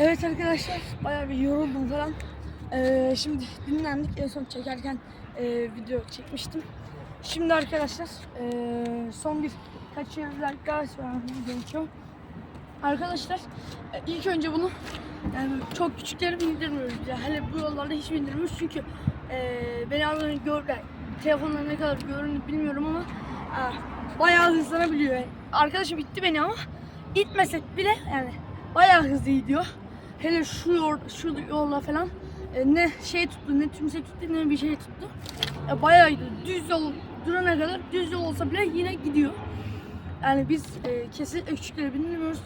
Evet arkadaşlar bayağı bir yoruldum falan. Ee, şimdi dinlendik en son çekerken e, video çekmiştim. Şimdi arkadaşlar e, son bir kaç yıllar daha sonra gerekiyor. Arkadaşlar e, ilk önce bunu yani çok küçükleri bindirmiyoruz. Yani hele bu yollarda hiç bindirmiyoruz çünkü e, beni az önce gördüler. Telefonla ne kadar görünür bilmiyorum ama e, bayağı hızlanabiliyor. Yani arkadaşım itti beni ama itmesek bile yani bayağı hızlı gidiyor. Hele şu yol, şu yolla falan e, ne şey tuttu, ne tümsek tuttu, ne bir şey tuttu. E, bayağı gidiyor. Düz yol durana kadar düz yol olsa bile yine gidiyor. Yani biz e, kesinlikle küçükleri binmiyoruz.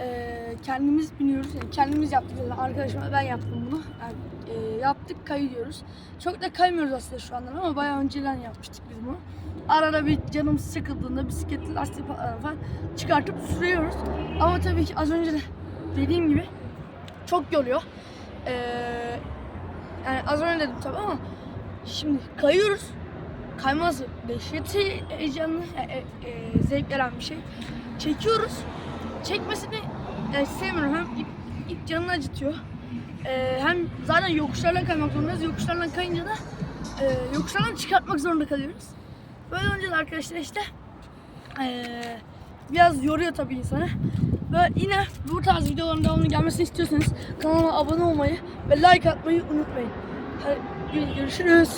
E, kendimiz biniyoruz. Yani kendimiz yaptık. Yani arkadaşımla ben yaptım bunu. Yani, e, yaptık kayıyoruz. Çok da kaymıyoruz aslında şu anda ama bayağı önceden yapmıştık biz bunu. Arada bir canım sıkıldığında bisiklet lastiği patladı falan çıkartıp sürüyoruz. Ama tabii ki az önce de dediğim gibi çok yoruyor. E, yani az önce dedim tabii ama şimdi kayıyoruz. Kayması dehşeti heyecanlı, e, e, e, zevk veren bir şey. Çekiyoruz. Çekmesini e, sevmiyorum. Hem ip, ip canını acıtıyor. E, hem zaten yokuşlardan kaymak zorundayız. Yokuşlardan kayınca da e, yokuşlardan çıkartmak zorunda kalıyoruz. Böyle olunca da arkadaşlar işte e, biraz yoruyor tabii insanı. Ve yine bu tarz videoların devamlı gelmesini istiyorsanız kanalıma abone olmayı ve like atmayı unutmayın. Hadi görüşürüz.